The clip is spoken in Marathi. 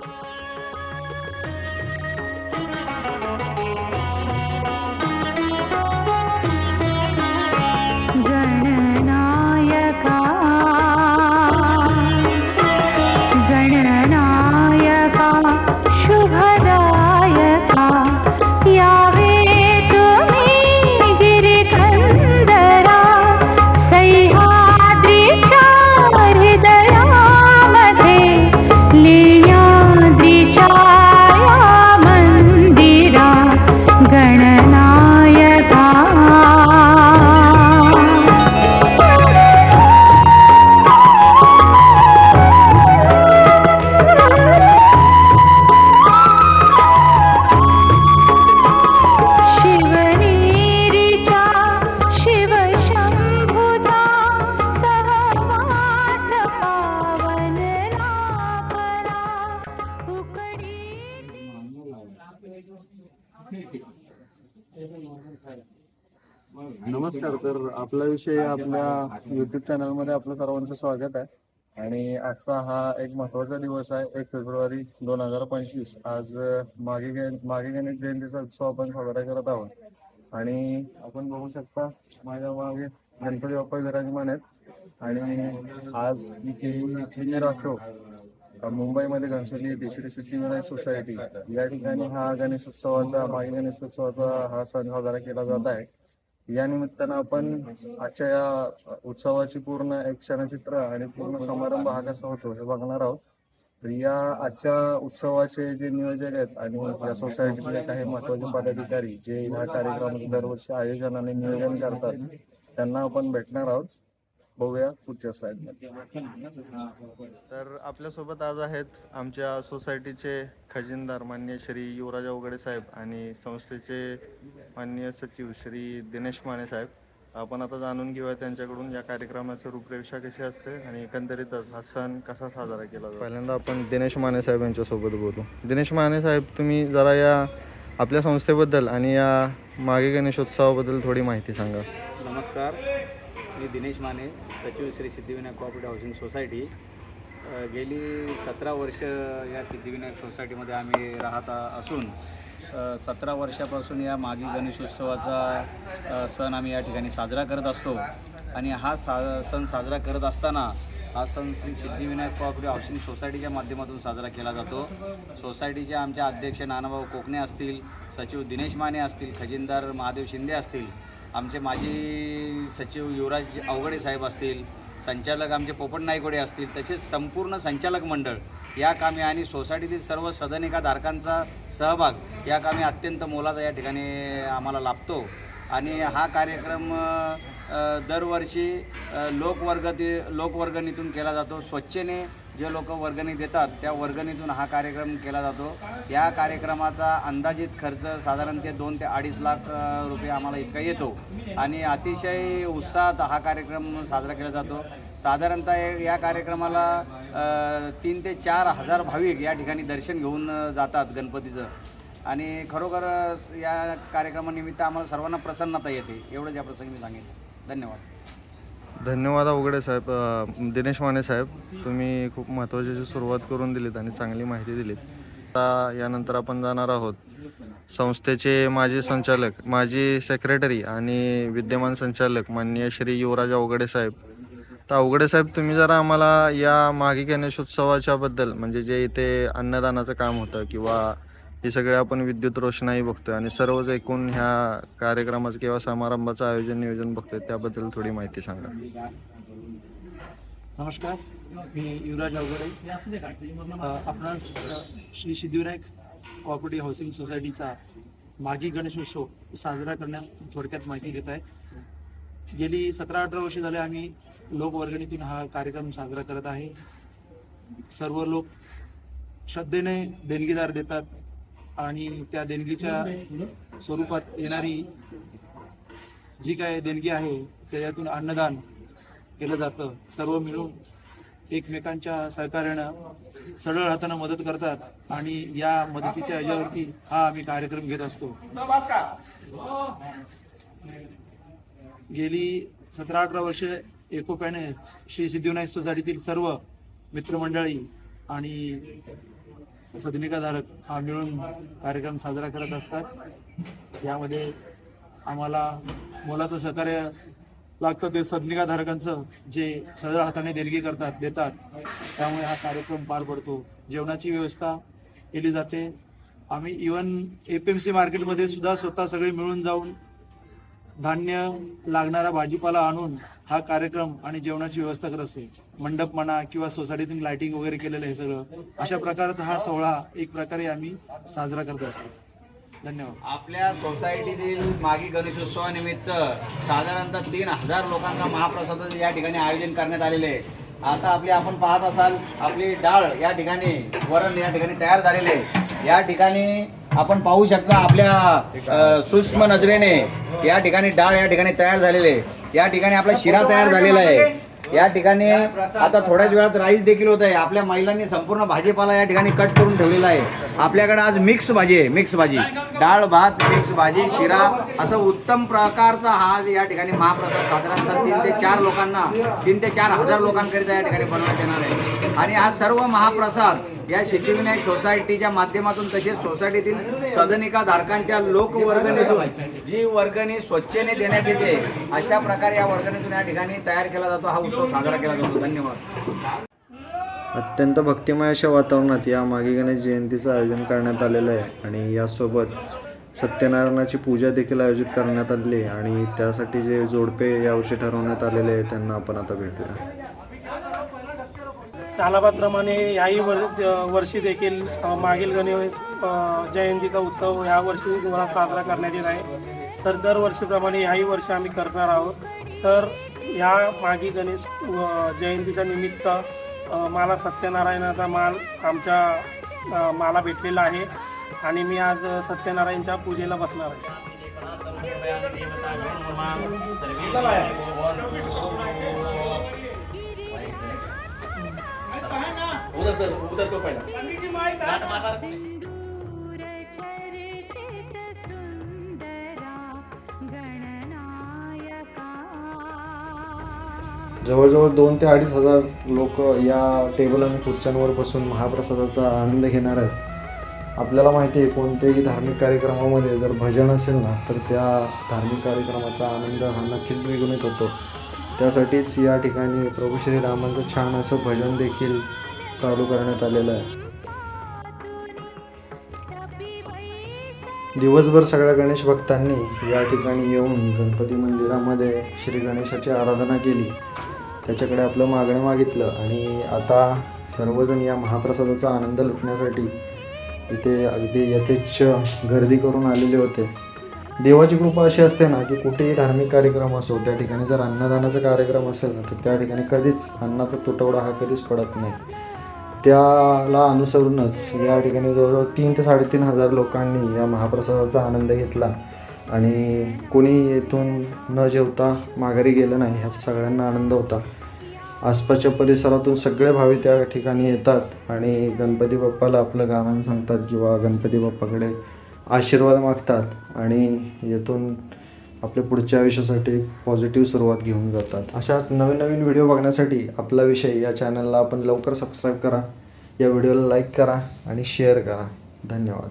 Bye. नमस्कार तर आपला विषय आपल्या युट्यूब चॅनलमध्ये आपलं सर्वांचं स्वागत आहे. आणि आजचा हा एक महत्त्वाचा दिवस आहे एक फेब्रुवारी दोन हजार पंचवीस. आज मागे मागे गणेश जयंतीचा उत्सव आपण साजरा करत आहोत. आणि आपण बघू शकता माझ्या मागे गणपती बाप्पा विराजमान आहेत. आणि आज इथे मी राहतो. मुंबईमध्ये घनसोली येथे श्री सिद्धिविनायक सोसायटी या ठिकाणी हा गणेशोत्सवाचा मागे गणेशोत्सवाचा हा सण साजरा केला जात आहे. या निमित्तानं आपण आजच्या या उत्सवाची पूर्ण एक क्षणचित्र आणि पूर्ण समारंभ हा कसा होतो हे बघणार आहोत. तर या आजच्या उत्सवाचे जे नियोजक आहेत आणि या सोसायटीतले काही महत्त्वाचे पदाधिकारी जे ह्या कार्यक्रमाचे दरवर्षी आयोजन आणि नियोजन करतात त्यांना आपण भेटणार आहोत. बघूया पुढच्या स्लाइड तर आपल्यासोबत आज आहेत आमच्या सोसायटीचे खजिनदार मान्य श्री युवराज अवघडे साहेब आणि संस्थेचे माननीय सचिव श्री दिनेश माने साहेब. आपण आता जाणून घेऊया त्यांच्याकडून या कार्यक्रमाची रूपरेषा कशी असते आणि एकंदरीतच हा सण कसा साजरा केला जातो? पहिल्यांदा आपण दिनेश माने साहेब यांच्यासोबत बोलू. दिनेश माने साहेब तुम्ही जरा या आपल्या संस्थेबद्दल आणि या मागे गणेशोत्सवाबद्दल थोडी माहिती सांगा. नमस्कार. मी दिनेश माने सचिव Shri Siddhivinayak cooperative housing society गेली सतरा वर्ष या सिद्धिविनायक सोसायटीमध्ये आम्ही राहत आ- असून सतरा वर्षापासून या मागील गणेशोत्सवाचा सण आम्ही या ठिकाणी साजरा करत असतो. आणि हा सा सण साजरा करत असताना हा सण श्री सिद्धिविनायक कोऑपरेटिव्ह हाऊसिंग सोसायटीच्या माध्यमातून साजरा केला जातो. सोसायटीचे आमचे अध्यक्ष नानाभाऊ कोकणे असतील सचिव दिनेश माने असतील खजिनदार महादेव शिंदे असतील आमचे माजी सचिव युवराज अवघडे साहेब असतील संचालक आमचे पोपट नायकोडे असतील तसेच संपूर्ण संचालक मंडळ या कामी आणि सोसायटीतील सर्व सदनिका धारकांचा सहभाग या कामी अत्यंत मोलाचा या ठिकाणी आम्हाला लाभतो. आणि हा कार्यक्रम दरवर्षी लोकवर्ग लोकवर्गती लोकवर्गणीतून केला जातो. स्वच्छेने जे लोक वर्गणी देतात त्या वर्गणीतून हा कार्यक्रम केला जातो. या कार्यक्रमाचा अंदाजित खर्च साधारण ते दोन ते अडीच लाख रुपये आम्हाला इतका येतो. आणि अतिशय उत्साहात हा कार्यक्रम साजरा केला जातो. साधारणतः या कार्यक्रमाला तीन ते चार हजार भाविक या ठिकाणी दर्शन घेऊन जातात गणपतीचं. आणि खरोखर या कार्यक्रमानिमित्त आम्हाला सर्वांना प्रसन्नता येते. एवढंच या प्रसंगी मी सांगेन. धन्यवाद. धन्यवाद अवघडे साहेब. दिनेश माने साहेब तुम्ही खूप महत्त्वाची सुरुवात करून दिलीत आणि चांगली माहिती दिलीत. आता यानंतर आपण जाणार आहोत संस्थेचे माजी संचालक माजी सेक्रेटरी आणि विद्यमान संचालक माननीय श्री युवराज अवघडे साहेब. तर अवघडे साहेब तुम्ही जरा आम्हाला या मागे गणेशोत्सवाच्या बद्दल म्हणजे जे इथे अन्नदानाचं काम होतं किंवा हे सगळे आपण विद्युत रोषणाई बघतोय आणि सर्वच एकूण ह्या कार्यक्रमाचं किंवा समारंभाचं आयोजन नियोजन बघतोय त्याबद्दल थोडी माहिती सांगा. नमस्कार मी युवराज अवघडे. आपणास श्री सिद्धिविनायक कॉपरेटिव्ह हाऊसिंग सोसायटीचा मागी गणेशोत्सव साजरा करण्यात थोडक्यात माहिती घेत आहे. गेली सतरा अठरा वर्षे झाले आम्ही लोकवर्गणीतून हा कार्यक्रम साजरा करत आहे. सर्व लोक श्रद्धेने देणगीदार देतात. आणि त्या देणगीच्या स्वरूपात येणारी जी काय देणगी आहे त्याच्यातून अन्नदान केलं जातं. सर्व मिळून एकमेकांच्या सहकार्यानं सरळ हातानं मदत करतात आणि या मदतीच्या याच्यावरती हा आम्ही कार्यक्रम घेत असतो. गेली सतरा अठरा वर्ष एकोप्याने श्री सिद्धिविनायक सोसायटीतील सर्व मित्रमंडळी आणि सदनिकाधारक हा मिळून कार्यक्रम साजरा करत असतात. यामध्ये आम्हाला मोलाचं सहकार्य लागतं. ते सदनिकाधारकांचं जे सदर हाताने देणगी करतात देतात त्यामुळे हा कार्यक्रम पार पडतो. जेवणाची व्यवस्था केली जाते. आम्ही even A P M C मार्केटमध्ये सुद्धा स्वतः सगळे मिळून जाऊन धान्य लागणारा भाजीपाला आणून हा कार्यक्रम आणि जेवणाची व्यवस्था करत असतो. मंडप म्हणा किंवा सोसायटीतून लाइटिंग वगैरे केलेलं आहे सगळं. अशा प्रकारात हा सोहळा एक प्रकारे आम्ही साजरा करत असतो. धन्यवाद. आपल्या सोसायटीतील मागी गणेशोत्सवानिमित्त साधारणतः तीन हजार लोकांचा महाप्रसाद या ठिकाणी आयोजन करण्यात आलेले आहे. आता आपली आपण पाहत असाल आपली डाळ या ठिकाणी वरण या ठिकाणी तयार झालेले आहे. या ठिकाणी आपण पाहू शकता आपल्या सूक्ष्म नजरेने या ठिकाणी डाळ या ठिकाणी तयार झालेले आहे. या ठिकाणी आपला शिरा तयार झालेला आहे. या ठिकाणी आता थोड्याच वेळात राईस देखील होत आहे. आपल्या महिलांनी संपूर्ण भाजीपाला या ठिकाणी कट करून ठेवलेला आहे. आपल्याकडे आज मिक्स भाजी आहे मिक्स भाजी. डाळ भात मिक्स भाजी शिरा असं उत्तम प्रकारचा हा आज या ठिकाणी महाप्रसाद साधारणतः तीन ते चार लोकांना तीन ते चार हजार लोकांकरिता या ठिकाणी बनवण्यात येणार आहे. आणि हा सर्व महाप्रसाद या सिद्धिविनायक सोसायटीच्या माध्यमातून तसेच सोसायटीतील सदनिका धारकांच्या लोकवर्गणीतून जी वर्गणी स्वच्छेने देण्यात येते अशा प्रकारे या वर्गणीतून या ठिकाणी तयार केला जातो हा उत्सव साजरा केला जातो. धन्यवाद. अत्यंत भक्तिमय अशा वातावरणात या मागे गणेश जयंतीचं आयोजन करण्यात आलेलं आहे आणि यासोबत सत्यनारायणाची पूजा देखील आयोजित करण्यात आलेली आहे आणि त्यासाठी जे जोडपे यावर्षी ठरवण्यात आलेले आहे त्यांना आपण आता भेटूया. सालाबादप्रमाणे याही वर वर्षी देखील मागील गणेश जयंतीचा उत्सव ह्या वर्षी तुम्हाला साजरा करण्यात येत आहे तर दरवर्षीप्रमाणे याही वर्षी आम्ही करणार आहोत तर ह्या मागी गणेश जयंतीच्या निमित्त मला सत्यनारायणाचा माल आमच्या माला मला भेटलेला आहे आणि मी आज सत्यनारायणच्या पूजेला बसणार आहे जवळजवळ दोन ते अडीच हजार लोक या टेबल आणि खुर्च्यांवर बसून महाप्रसादाचा आनंद घेणार आहेत. आपल्याला माहिती आहे कोणत्याही धार्मिक कार्यक्रमामध्ये जर भजन असेल ना तर त्या धार्मिक कार्यक्रमाचा आनंद हा नक्कीच द्विगुणित होतो. त्यासाठीच या ठिकाणी प्रभू श्रीरामांचं छान असं भजन देखील चालू करण्यात आलेलं आहे. दिवसभर सगळ्या गणेश भक्तांनी या ठिकाणी येऊन गणपती मंदिरामध्ये श्री गणेशाची आराधना केली. त्याच्याकडे आपलं मागणं मागितलं आणि आता सर्वजण या महाप्रसादाचा आनंद लुटण्यासाठी इथे अगदी यथेच्छ गर्दी करून आलेले होते. देवाची कृपा अशी असते ना की कुठेही धार्मिक कार्यक्रम असो त्या ठिकाणी जर अन्नदानाचा कार्यक्रम असेल ना तर त्या ठिकाणी कधीच अन्नाचा तुटवडा हा कधीच पडत नाही. त्याला अनुसरूनच या ठिकाणी जवळजवळ तीन ते साडेतीन हजार लोकांनी या महाप्रसादाचा आनंद घेतला. आणि कोणी येथून न जेवता माघारी गेलं नाही ह्याचा सगळ्यांना आनंद होता. आसपासच्या परिसरातून सगळे भावी त्या ठिकाणी येतात आणि गणपती बाप्पाला आपलं गाणं सांगतात किंवा गणपती बाप्पाकडे आशीर्वाद मागतात. आणि येथून आपल्या पुढच्या आयुष्यासाठी पॉझिटिव्ह सुरुवात घेऊन जातात. अशाच नवीन नवीन व्हिडिओ बघण्यासाठी आपला विषय या चॅनलला आपण लवकर सबस्क्राईब करा. या व्हिडिओला लाईक करा आणि शेअर करा. धन्यवाद.